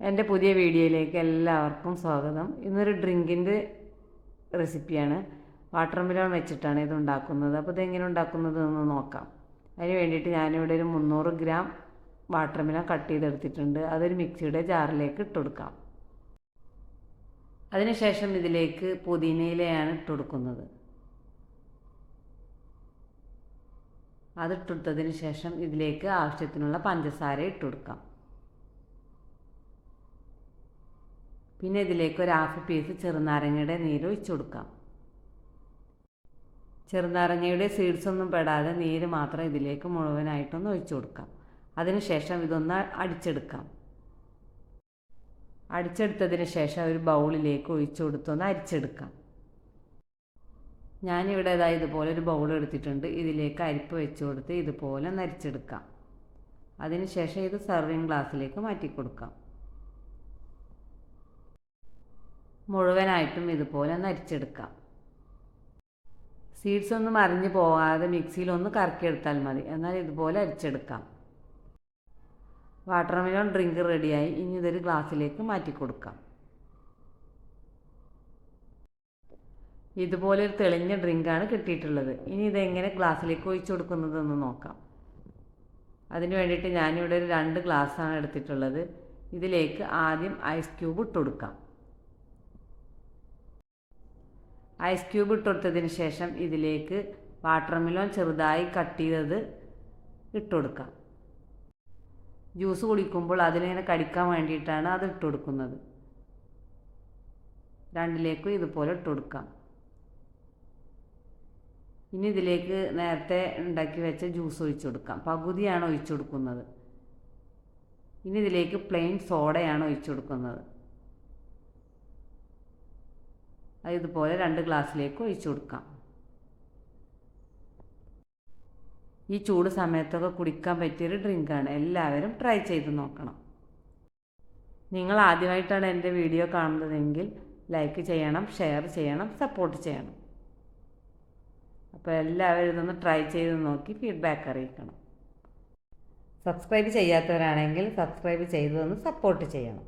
എന്റെ പുതിയ വീഡിയോയിലേക്ക് എല്ലാവർക്കും സ്വാഗതം. ഇന്നൊരു ഡ്രിങ്കിന്റെ റെസിപ്പിയാണ്. വാട്ടർ മെലോൺ വെച്ചിട്ടാണ് ഇത് ഉണ്ടാക്കുന്നത്. അപ്പോൾ ഇതെങ്ങനെ ഉണ്ടാക്കുന്നത് എന്ന് നോക്കാം. അതിന് വേണ്ടിയിട്ട് ഞാനിവിടെ ഒരു മുന്നൂറ് ഗ്രാം വാട്ടർ മെലോൺ കട്ട് ചെയ്തെടുത്തിട്ടുണ്ട്. അതൊരു മിക്സിയുടെ ജാറിലേക്ക് ഇട്ട് കൊടുക്കാം. അതിനുശേഷം ഇതിലേക്ക് പുതിനയിലയാണ് ഇട്ട് കൊടുക്കുന്നത്. അതിട്ടെടുത്തതിന് ശേഷം ഇതിലേക്ക് ആവശ്യത്തിനുള്ള പഞ്ചസാര ഇട്ട് കൊടുക്കാം. പിന്നെ ഇതിലേക്ക് ഒരു ഹാഫ് പീസ് ചെറുനാരങ്ങയുടെ നീര് ഒഴിച്ചു കൊടുക്കാം. ചെറുനാരങ്ങയുടെ സീഡ്സ് ഒന്നും പെടാതെ നീര് മാത്രം ഇതിലേക്ക് മുഴുവനായിട്ടൊന്ന് ഒഴിച്ചു കൊടുക്കാം. അതിനുശേഷം ഇതൊന്ന് അടിച്ചെടുക്കാം. അടിച്ചെടുത്തതിന് ശേഷം ഒരു ബൗളിലേക്ക് ഒഴിച്ചു കൊടുത്തൊന്ന് അരിച്ചെടുക്കാം. ഞാനിവിടെ ഇതാ ഇതുപോലെ ഒരു ബൗൾ എടുത്തിട്ടുണ്ട്. ഇതിലേക്ക് അരിപ്പ് വെച്ച് കൊടുത്ത് ഇതുപോലെ നരിച്ചെടുക്കാം അതിനുശേഷം ഇത് സെർവിങ് ഗ്ലാസ്സിലേക്ക് മാറ്റി കൊടുക്കാം മുഴുവനായിട്ടും ഇതുപോലെ ഒന്ന് അരിച്ചെടുക്കാം. സീഡ്സ് ഒന്നും മറിഞ്ഞു പോകാതെ മിക്സിയിൽ ഒന്ന് കറക്കിയെടുത്താൽ മതി. എന്നാൽ ഇതുപോലെ അരിച്ചെടുക്കാം. വാട്ടർ മെലോൺ ഡ്രിങ്ക് റെഡിയായി ഇനി ഇതൊരു ഗ്ലാസ്സിലേക്ക് മാറ്റി കൊടുക്കാം. ഇതുപോലെ ഒരു തെളിഞ്ഞ ഡ്രിങ്കാണ് കിട്ടിയിട്ടുള്ളത്. ഇനി ഇതെങ്ങനെ ഗ്ലാസ്സിലേക്ക് ഒഴിച്ചു കൊടുക്കുന്നതെന്ന് നോക്കാം. അതിന് വേണ്ടിയിട്ട് ഞാനിവിടെ ഒരു രണ്ട് ഗ്ലാസ്സാണ് എടുത്തിട്ടുള്ളത്. ഇതിലേക്ക് ആദ്യം ഐസ് ക്യൂബ് ഇട്ട് കൊടുക്കാം. ഐസ് ക്യൂബ് ഇട്ട് കൊടുത്തതിന് ശേഷം ഇതിലേക്ക് വാട്ടർ മെലോൺ ചെറുതായി കട്ട് ചെയ്തത് ഇട്ടുകൊടുക്കാം ജ്യൂസ് കുടിക്കുമ്പോൾ അതിലിങ്ങനെ കടിക്കാൻ വേണ്ടിയിട്ടാണ് അത് ഇട്ടുകൊടുക്കുന്നത് രണ്ടിലേക്കും ഇതുപോലെ ഇട്ടുകൊടുക്കാം ഇനി ഇതിലേക്ക് നേരത്തെ ഉണ്ടാക്കി വെച്ച ജ്യൂസ് ഒഴിച്ചു കൊടുക്കാം പകുതിയാണ് ഒഴിച്ചു കൊടുക്കുന്നത് ഇനി ഇതിലേക്ക് പ്ലെയിൻ സോഡയാണ് ഒഴിച്ചു കൊടുക്കുന്നത് ഇതുപോലെ രണ്ട് ഗ്ലാസ്സിലേക്ക് ഒഴിച്ചു കൊടുക്കാം. ഈ ചൂട് സമയത്തൊക്കെ കുടിക്കാൻ പറ്റിയൊരു ഡ്രിങ്കാണ് എല്ലാവരും ട്രൈ ചെയ്ത് നോക്കണം. നിങ്ങൾ ആദ്യമായിട്ടാണ് എന്റെ വീഡിയോ കാണുന്നതെങ്കിൽ ലൈക്ക് ചെയ്യണം ഷെയർ ചെയ്യണം സപ്പോർട്ട് ചെയ്യണം. അപ്പോൾ എല്ലാവരും ഇതൊന്ന് ട്രൈ ചെയ്ത് നോക്കി ഫീഡ്ബാക്ക് അറിയിക്കണം. സബ്സ്ക്രൈബ് ചെയ്യാത്തവരാണെങ്കിൽ സബ്സ്ക്രൈബ് ചെയ്തതൊന്ന് സപ്പോർട്ട് ചെയ്യണം.